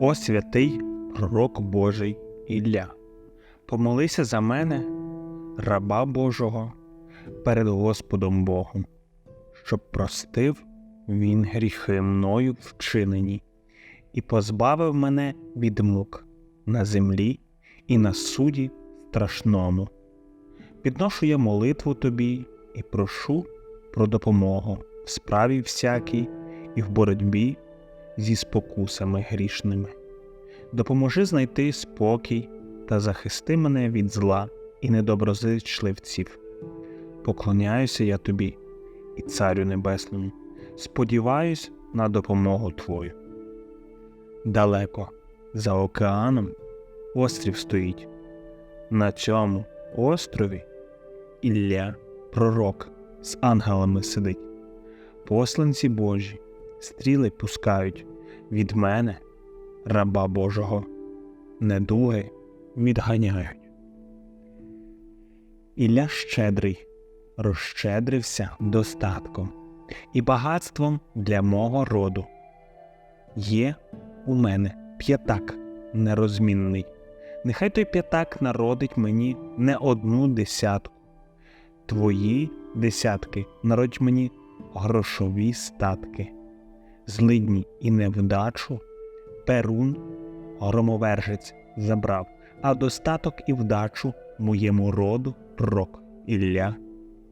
О святий пророк Божий Ілля, помолися за мене, раба Божого, перед Господом Богом, щоб простив він гріхи мною вчинені, і позбавив мене від мук на землі і на суді страшному. Підношу я молитву тобі і прошу про допомогу в справі всякій і в боротьбі зі спокусами грішними. Допоможи знайти спокій та захисти мене від зла і недоброзичливців. Поклоняюся я тобі і Царю Небесному, сподіваюсь на допомогу Твою. Далеко, за океаном, острів стоїть. На цьому острові Ілля, пророк, з ангелами сидить. Посланці Божі, стріли пускають від мене, раба Божого, недуги відганяють. Ілля щедрий, розщедрився достатком і багатством для мого роду. Є у мене п'ятак нерозмінний. Нехай той п'ятак народить мені не одну десятку. Твої десятки народять мені грошові статки, злидні і невдачу перун громовержець забрав, а достаток і вдачу моєму роду пророк Ілля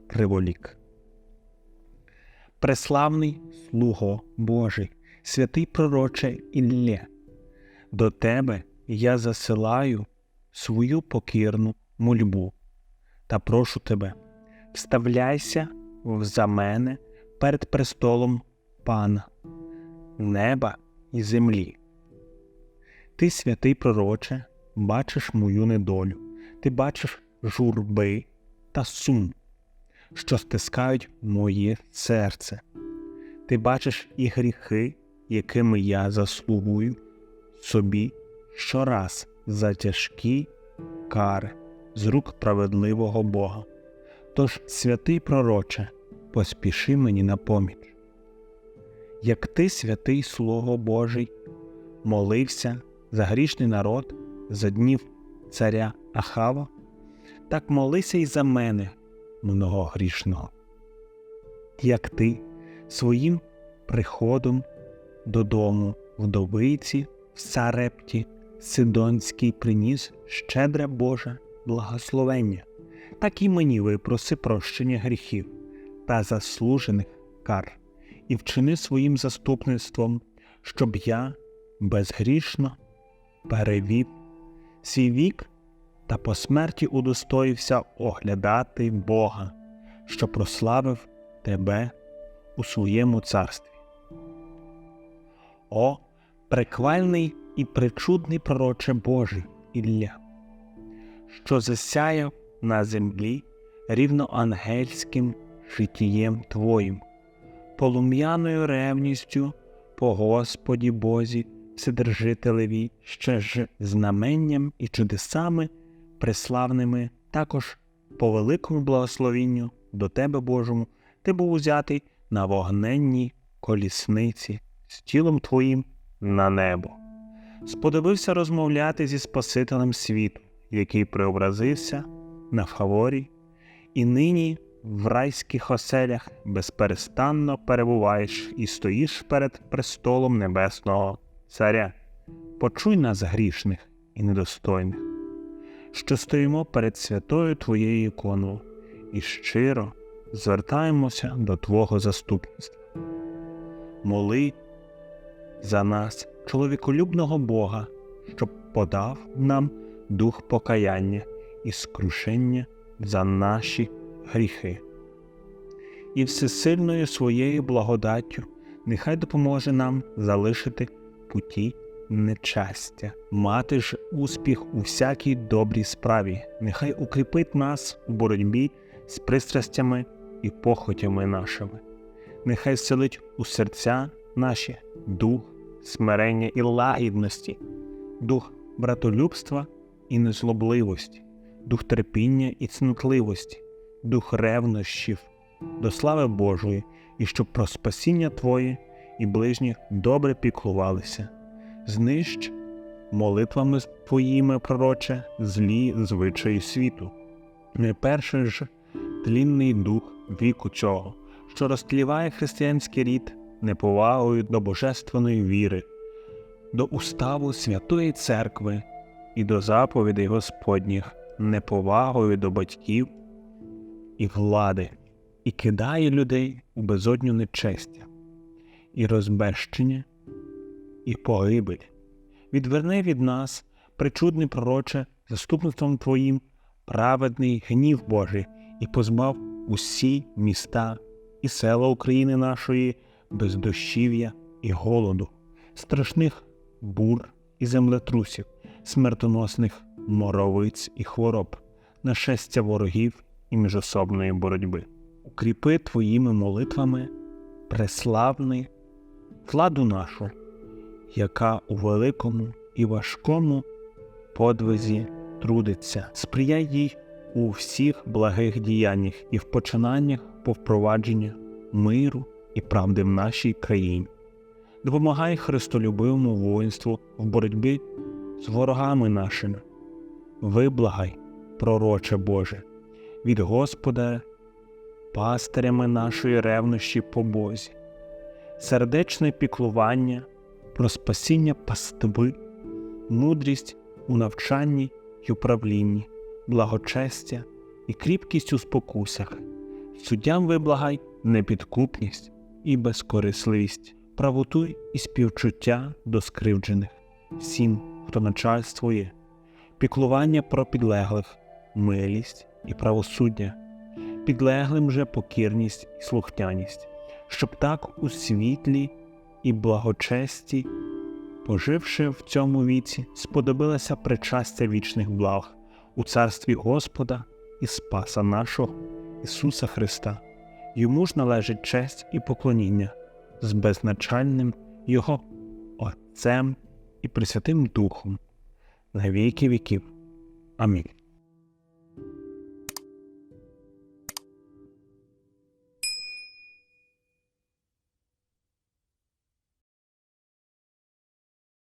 Криволік. Преславний слуго Божий, святий пророче Іллє, до тебе я засилаю свою покірну мольбу та прошу тебе, вставляйся за мене перед престолом Пана, неба і землі. Ти, святий пророче, бачиш мою недолю, ти бачиш журби та сум, що стискають моє серце. Ти бачиш і гріхи, якими я заслугую собі щораз за тяжкі кари з рук праведливого Бога. Тож, святий пророче, поспіши мені на поміч. Як ти, святий Слово Божий, молився за грішний народ за днів царя Ахава, так молися й за мене, многогрішного. Як ти своїм приходом додому вдовиці в Сарепті Сидонський приніс щедре Боже благословення, так і мені випроси прощення гріхів та заслужених кар, і вчини своїм заступництвом, щоб я безгрішно перевів свій вік та по смерті удостоївся оглядати Бога, що прославив тебе у своєму царстві. О, приквальний і причудний пророче Божий Ілля, що засяяв на землі рівно ангельським життєм Твоїм, полум'яною ревністю по Господі Бозі Вседержителеві ще ж знаменням і чудесами преславними, також по великому благословінню до Тебе Божому, ти був узятий на вогненній колісниці з тілом Твоїм на небо. Сподобився розмовляти зі Спасителем світу, який преобразився на фаворі, і нині в райських оселях безперестанно перебуваєш і стоїш перед престолом Небесного Царя. Почуй нас грішних і недостойних, що стоїмо перед святою Твоєю іконою і щиро звертаємося до Твого заступництва. Моли за нас, чоловіколюбного Бога, щоб подав нам дух покаяння і скрушення за наші гріхи. І всесильною своєю благодаттю нехай допоможе нам залишити путі нечастя, мати ж успіх у всякій добрій справі, нехай укріпить нас у боротьбі з пристрастями і похотями нашими, нехай вселить у серця наші дух, смирення і лагідності, дух братолюбства і незлобливості, дух терпіння і цнутливості, дух ревнощів, до слави Божої, і щоб про спасіння Твоє і ближніх добре піклувалися. знищ молитвами твоїми, пророче, злі звичаї світу. Не перший ж тлінний дух віку цього, що розтліває християнський рід неповагою до божественної віри, до уставу Святої Церкви і до заповідей Господніх, неповагою до батьків і влади, і кидає людей у безодню нечестя, і розбещення, і погибель. Відверни від нас, причудний пророче, заступництвом Твоїм, праведний гнів Божий, і позбав усі міста і села України нашої без дощів'я і голоду, страшних бур і землетрусів, смертоносних моровиць і хвороб, нашестя ворогів і міжособної боротьби. Укріпи твоїми молитвами преславний владу нашу, яка у великому і важкому подвизі трудиться, сприяй їй у всіх благих діяннях і в починаннях по впровадженню миру і правди в нашій країні. Допомагай христолюбивому воїнству в боротьбі з ворогами нашими. Виблагай, пророче Боже, від Господа, пастирями нашої ревнощі по Бозі, сердечне піклування про спасіння пастви, мудрість у навчанні й управлінні, благочестя і кріпкість у спокусах. Суддям виблагай непідкупність і безкорисливість, правоту і співчуття до скривджених, всім, хто начальствує, піклування про підлеглих, милість і правосуддя, підлеглим же покірність і слухняність, щоб так у світлі і благочесті, поживши в цьому віці, сподобилося причастя вічних благ у царстві Господа і Спаса нашого Ісуса Христа. Йому ж належить честь і поклоніння з безначальним Його Отцем і Пресвятим Духом на віки віків. Амінь.